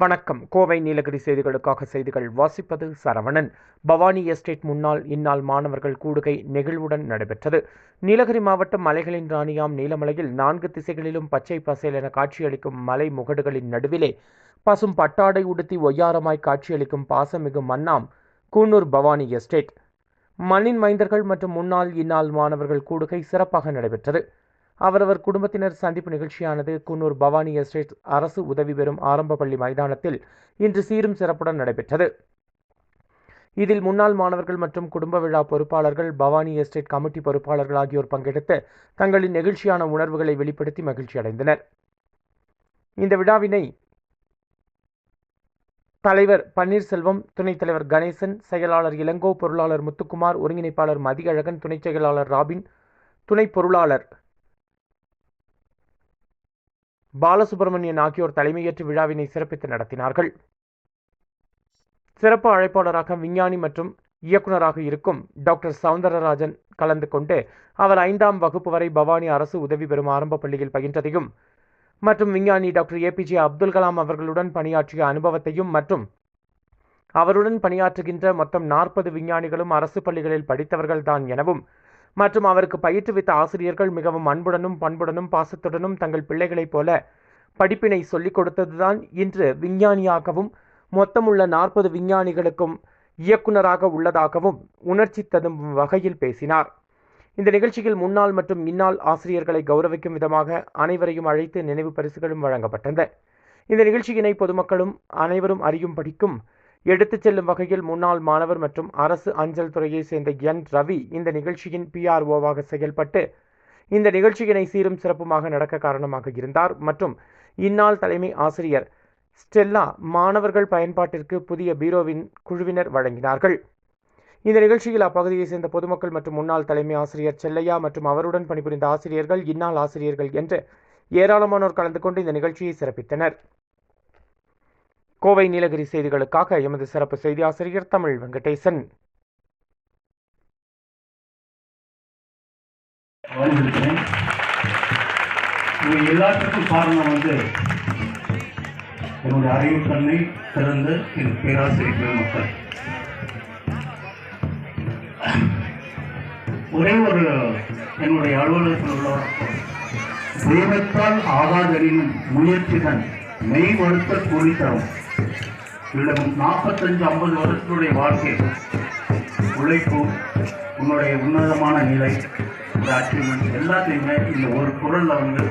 வணக்கம். கோவை நீலகிரி செய்திகளுக்காக செய்திகள் வாசிப்பது சரவணன். பவானி எஸ்டேட் முன்னாள் இந்நாள் மாணவர்கள் கூடுகை நெகிழ்வுடன் நடைபெற்றது. நீலகிரி மாவட்டம் மலைகளின் ராணியாம் நீலமலையில் நான்கு திசைகளிலும் பச்சை பசேல் என காட்சியளிக்கும் மலை முகடுகளின் நடுவிலே பசும் பட்டாடை உடுத்தி ஒய்யாரமாய் காட்சியளிக்கும் பாசமிகு மன்னாம் கூனூர் பவானி எஸ்டேட். மண்ணின் மைந்தர்கள் மற்றும் முன்னாள் இந்நாள் மாணவர்கள் கூடுகை சிறப்பாக நடைபெற்றது. அவரவர் குடும்பத்தினர் சந்திப்பு நிகழ்ச்சியானது குன்னூர் பவானி எஸ்டேட் அரசு உதவி பெறும் ஆரம்ப பள்ளி மைதானத்தில் இன்று சீரும் சிறப்புடன் நடைபெற்றது. இதில் முன்னாள் மாணவர்கள் மற்றும் குடும்ப விழா பொறுப்பாளர்கள் பவானி எஸ்டேட் கமிட்டி பொறுப்பாளர்கள் ஆகியோர் பங்கெடுத்து தங்களின் நெகிழ்ச்சியான உணர்வுகளை வெளிப்படுத்தி மகிழ்ச்சி அடைந்தனர். இந்த விழாவினை தலைவர் பன்னீர்செல்வம் துணைத் தலைவர் கணேசன் செயலாளர் இளங்கோ பொருளாளர் முத்துக்குமார் ஒருங்கிணைப்பாளர் மதியழகன் துணைச் செயலாளர் ராபின் துணை பொருளாளர் பாலசுப்ரமணியன் ஆகியோர் தலைமையேற்று விழாவினை சிறப்பித்து நடத்தினார்கள். சிறப்பு அழைப்பாளராக விஞ்ஞானி மற்றும் இயக்குநராக இருக்கும் டாக்டர் சவுந்தரராஜன் கலந்து கொண்டு அவர் ஐந்தாம் வகுப்பு வரை பவானி அரசு உதவி பெறும் ஆரம்ப பள்ளியில் பயின்றதையும் மற்றும் விஞ்ஞானி டாக்டர் ஏபிஜே அப்துல் கலாம் அவர்களுடன் பணியாற்றிய அனுபவத்தையும் மற்றும் அவருடன் பணியாற்றுகின்ற மொத்தம் நாற்பது விஞ்ஞானிகளும் அரசு பள்ளிகளில் படித்தவர்கள்தான் எனவும் மற்றும் அவருக்கு பயிற்றுவித்த ஆசிரியர்கள் மிகவும் அன்புடனும் பண்புடனும் பாசத்துடனும் தங்கள் பிள்ளைகளைப் போல படிப்பினை சொல்லிக் கொடுத்ததுதான் இன்று விஞ்ஞானியாகவும் மொத்தமுள்ள நாற்பது விஞ்ஞானிகளுக்கும் இயக்குனராக உள்ளதாகவும் உணர்ச்சி ததும் வகையில் பேசினார். இந்த நிகழ்ச்சியில் முன்னாள் மற்றும் இந்நாள் ஆசிரியர்களை கௌரவிக்கும் விதமாக அனைவரையும் அழைத்து நினைவு பரிசுகளும் வழங்கப்பட்டன. இந்த நிகழ்ச்சியினை பொதுமக்களும் அனைவரும் அறியும் படிக்கும் எடுத்துச் செல்லும் வகையில் முன்னாள் மாணவர் மற்றும் அரசு அஞ்சல் துறையை சேர்ந்த என். ரவி இந்த நிகழ்ச்சியின் பிஆர்ஓவாக செயல்பட்டு இந்த நிகழ்ச்சியினை சீரும் சிறப்புமாக நடக்க காரணமாக இருந்தார். மற்றும் இந்நாள் தலைமை ஆசிரியர் ஸ்டெல்லா மாணவர்கள் பயன்பாட்டிற்கு புதிய பீரோவின் குழுவினர் வழங்கினார்கள். இந்த நிகழ்ச்சியில் அப்பகுதியை சேர்ந்த பொதுமக்கள் மற்றும் முன்னாள் தலைமை ஆசிரியர் செல்லையா மற்றும் அவருடன் பணிபுரிந்த ஆசிரியர்கள் இந்நாள் ஆசிரியர்கள் என்று ஏராளமானோர் கலந்து கொண்டு இந்த நிகழ்ச்சியை சிறப்பித்தனர். கோவை நீலகிரி செய்திகளுக்காக எமது சிறப்பு செய்தி ஆசிரியர் தமிழ் வெங்கடேசன். இவை எல்லாத்துக்கும் காரணம் வந்து என்னுடைய அறிவு கண்ணை திறந்த என் பேராசிரியர் பெருமக்கள் ஒரே ஒரு என்னுடைய அலுவலகத்தில் உள்ள தெய்வத்தால் ஆகாதெனினும் முயற்சிதான். மெய் வருத்த கூலி தரும். இந்த நாற்பத்தஞ்சு ஐம்பது வருஷத்துடைய வாழ்க்கை. உழைப்பு உன்னுடைய உன்னதமான நிலை ஒரு அச்சீவ்மெண்ட் எல்லாத்தையுமே இந்த ஒரு குரலில் வந்து